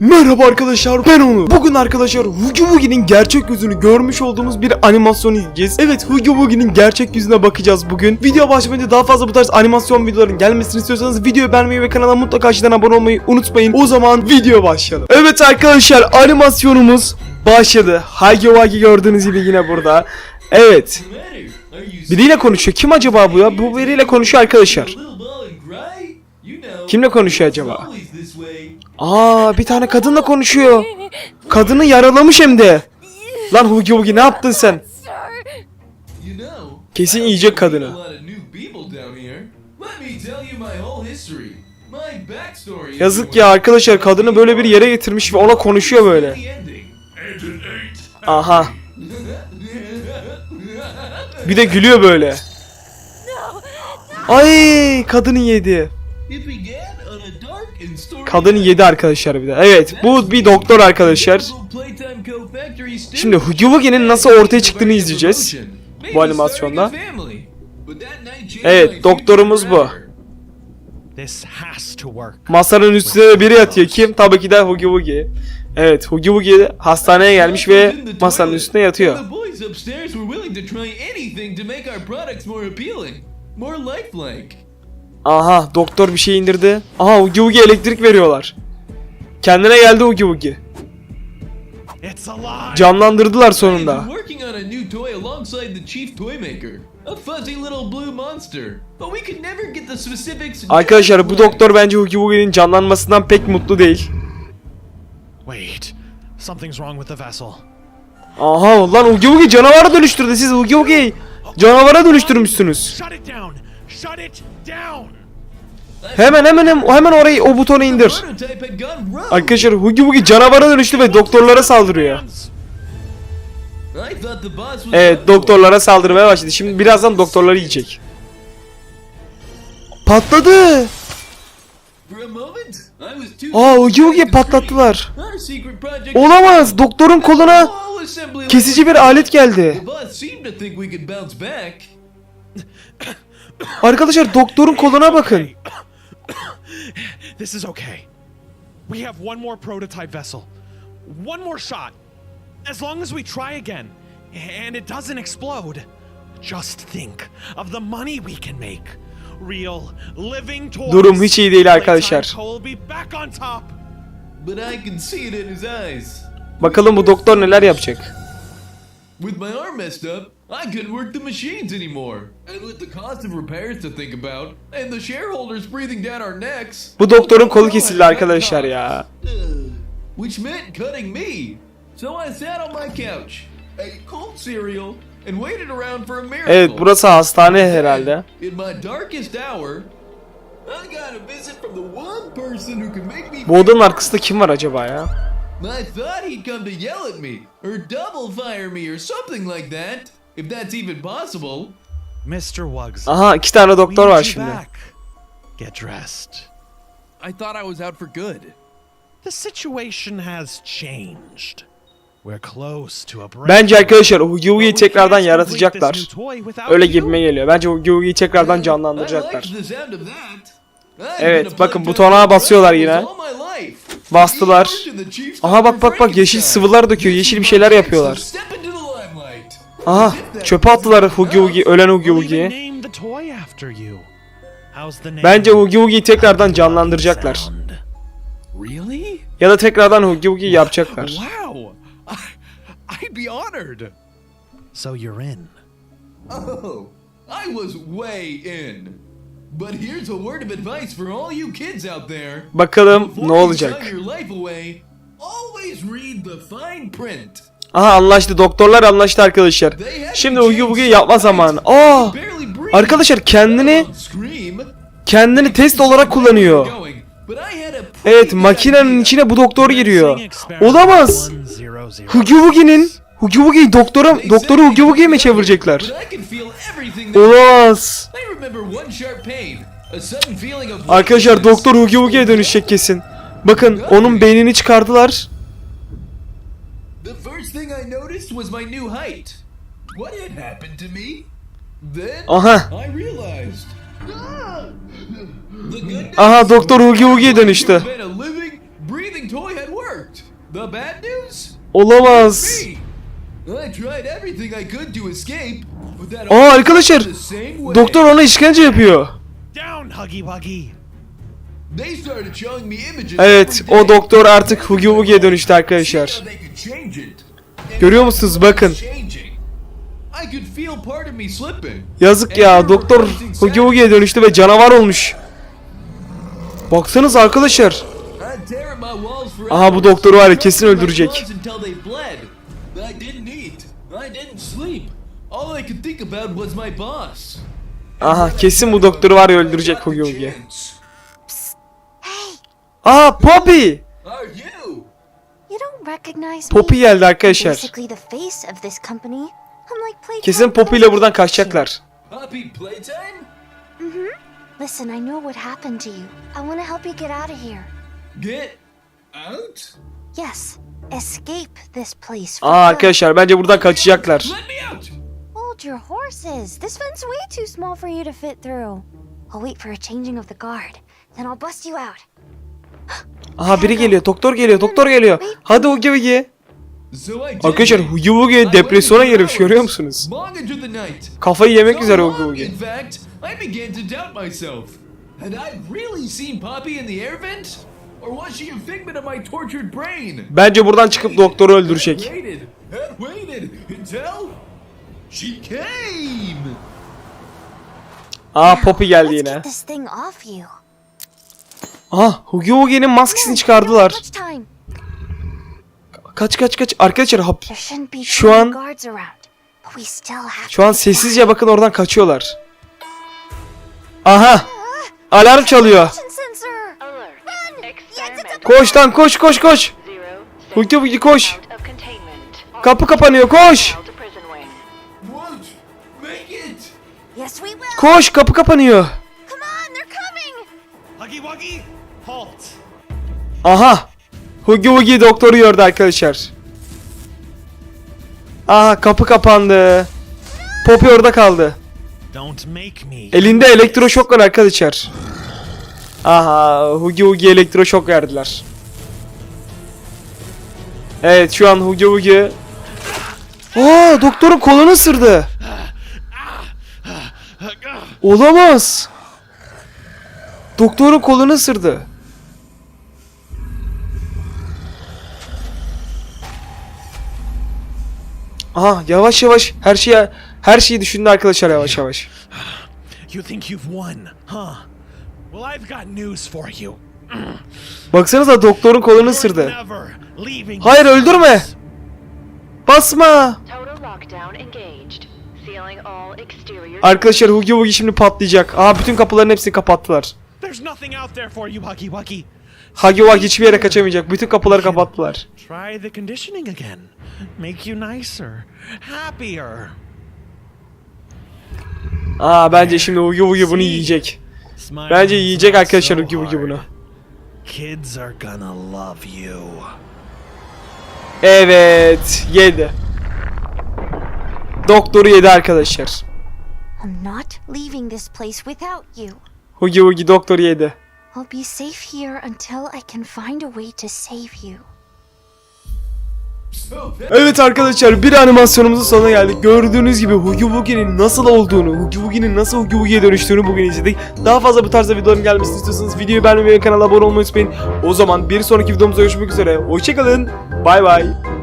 Merhaba arkadaşlar ben Onur. Bugün arkadaşlar Hugi Wugi'nin gerçek yüzünü görmüş olduğumuz bir animasyon izleyeceğiz. Evet Hugi Wugi'nin gerçek yüzüne bakacağız bugün. Video başlamadan daha fazla bu tarz animasyon videoların gelmesini istiyorsanız videoyu beğenmeyi ve kanala mutlaka aşağıdan abone olmayı unutmayın. O zaman video başlayalım. Evet arkadaşlar animasyonumuz başladı. Hugi Wugi gördüğünüz gibi yine burada. Evet. Biriyle konuşuyor. Kim acaba bu ya? Bu biriyle konuşuyor arkadaşlar. Kimle konuşuyor acaba? Aa bir tane kadınla konuşuyor. Kadını yaralamış hem de. Lan Hugi Hugi ne yaptın sen? Kesin yiyecek kadını. Yazık ya arkadaşlar kadını böyle bir yere getirmiş ve ona konuşuyor böyle. Aha. Bir de gülüyor böyle. Ay kadını yedi. Kadını yedi arkadaşlar bir de. Evet bu bir doktor arkadaşlar. Şimdi Wugi'nin nasıl ortaya çıktığını izleyeceğiz. Bu animasyonda. Evet doktorumuz bu. Masanın üstünde de biri yatıyor. Kim? Tabii ki de Hugi Wugi. Evet Hugi Wugi hastaneye gelmiş ve masanın üstünde yatıyor. Aha doktor bir şey indirdi. Aha Hugi Wugi elektrik veriyorlar. Kendine geldi. It's alive. Canlandırdılar sonunda. Arkadaşlar bu doktor bence Hugi Wugi'nin canlanmasından pek mutlu değil. Wait. Something's wrong with the vessel. Aha lan Hugi Wugi canavara dönüştürdü siz Hugi Wugi'yi canavara dönüştürmüşsünüz. Hemen hemen hem- hemen orayı o butonu indir. Arkadaşlar Hugi Wugi canavara dönüştü ve doktorlara saldırıyor. Evet doktorlara saldırmaya başladı. Şimdi birazdan doktorları yiyecek. Patladı. Aa Hugi to patlattılar. Olamaz. Doktorun koluna kesici bir alet geldi. Arkadaşlar doktorun koluna bakın. This is okay. We have one more prototype vessel. One more shot. As long as we try again and it doesn't explode. Just think of the money we can make. Real living toys. Durum hiç iyi değil arkadaşlar. Playtime Co. will be back on top. But I can see it in his eyes. Bakalım bu doktor neler yapacak. With my arm messed up, I couldn't work the machines anymore. And with the cost of repairs to think about, and the shareholders breathing down our necks. Bu doktorun kolu kesildi arkadaşlar ya. Which meant cutting me. So I sat on my couch, ate cold cereal, and waited around for a miracle. Evet burası hastane herhalde. In my darkest hour, I got a visit from the one person who could make me Bu odanın arkasında kim var acaba ya? I thought he'd come to yell at me, or double fire me, or something like that. If that's even possible. Mr. Wuggs. Aha iki tane doktor var şimdi. back. Get dressed. I thought I was out for good. The situation has changed. We're close to a break. Bence arkadaşlar Hugi Wugi'yi tekrardan yaratacaklar. Öyle gibime geliyor. Bence Hugi Wugi'yi tekrardan canlandıracaklar. Evet, bakın butona basıyorlar yine. Bastılar. Aha bak bak bak yeşil sıvılar döküyor. Yeşil bir şeyler yapıyorlar. Aha çöpe attılar Hugi Wugi, ölen Hugi name? Bence Hugi Wugi'yi tekrardan canlandıracaklar. Ya da tekrardan Hugi Wugi'yi yapacaklar. Wow. I, I'd be honored. So you're in. Oh, I was way in. But here's a word of advice for all you kids out there. Bakalım Before ne you olacak. sign your life away, always read the fine print. Aha anlaştı doktorlar anlaştı arkadaşlar. Şimdi change Wugi yapma zamanı. Aa arkadaşlar kendini Scream. kendini test olarak kullanıyor. Evet makinenin içine bu doktor giriyor. Olamaz. 100. Hugi Wugi'nin Hugi Wugi'yi doktora doktoru Hugi Wugi'ye mi çevirecekler? Olamaz. Arkadaşlar doktor Hugi Wugi'ye dönüşecek kesin. Bakın onun beynini çıkardılar. Aha. Aha doktor Hugi Wugi'ye dönüştü. Olamaz. Aa arkadaşlar. Doktor ona işkence yapıyor. Down, Huggy Wuggy. They started showing me images Evet o doktor artık Hugi Wugi'ye dönüştü arkadaşlar. Görüyor musunuz? Bakın. Yazık ya doktor Hugi Wugi'ye dönüştü ve canavar olmuş. Baksanız arkadaşlar. Aha, bu hours, doktoru var ya, kesin öldürecek. All I could think about was my boss. Aha kesin bu doktoru var ya öldürecek. Hey, Aa Poppy. Are you? you don't recognize Poppy geldi arkadaşlar. basically the face of this company. I'm like playtime. Kesin Poppy ile buradan kaçacaklar. Happy playtime? Listen, I know what happened to you. I want to help you get out of here. Get out? Yes, escape this place. for Aa arkadaşlar bence buradan kaçacaklar. Let me Hold your horses. This fence way too small for you to fit through. I'll wait for a changing of the guard. Then I'll bust you out. Aha biri geliyor. Doktor geliyor. Doktor geliyor. Hadi Hugi Wugi. So I did. Arkadaşlar Hugi Wugi I depresyona girmiş görüyor musunuz? Kafayı yemek üzere Hugi long, Wugi. In fact, I began to doubt myself. Had I really seen Poppy in the air vent? Or was she a figment of my tortured brain? Bence buradan çıkıp doktoru öldürecek. Waited and waited until she came. Aa Poppy geldi yine. get this thing off you. Aha Hugi Wugi'nin maskesini çıkardılar. Kaç kaç kaç. Arkadaşlar hap. Şu an- Şu an sessizce bakın oradan kaçıyorlar. Aha. Alarm çalıyor. Koş lan koş koş koş. Hugi Wugi koş. Kapı kapanıyor koş. Won't make it. Yes, we will. Koş kapı kapanıyor. Come on, they're coming. Huggy Wuggy, halt. Aha. Hugi Wugi doktoru gördü arkadaşlar. Aha kapı kapandı. Poppy orada kaldı. Don't make me. Elinde elektroşok var arkadaşlar. Aha Hugi Wugi elektroşok verdiler. Evet şu an Hugi Wugi Aa doktorun kolunu ısırdı. Olamaz. Doktorun kolunu ısırdı. Aha yavaş yavaş her şeye her şeyi düşündü arkadaşlar yavaş yavaş. You think you've won, huh? Well, I've got news for you. Baksanıza doktorun kolunu ısırdı. Hayır öldürme. Basma. Arkadaşlar Hugi Wugi şimdi patlayacak. Aa bütün kapıların hepsini kapattılar. There's nothing out there for you, Huggy Wuggy. Hugi Wugi hiçbir yere kaçamayacak. Bütün kapıları kapattılar. Try the conditioning again. Make you nicer, happier. Aa bence şimdi Hugi Wugi bunu yiyecek. Bence yiyecek arkadaşlar Hugi Wugi bunu. Kids are gonna love you. Evet yedi. Doktoru yedi arkadaşlar. I'm not leaving this place without you. Hugi Wugi doktoru yedi. I'll be safe here until I can find a way to save you. Evet arkadaşlar bir animasyonumuzun sonuna geldik. Gördüğünüz gibi Hugi Wugi'nin nasıl olduğunu, Hugi Wugi'nin nasıl Hugi Wugi'ye dönüştüğünü bugün izledik. Daha fazla bu tarzda videoların gelmesini istiyorsanız videoyu beğenmeyi ve kanala abone olmayı unutmayın. O zaman bir sonraki videomuzda görüşmek üzere. Hoşçakalın. Bay bay.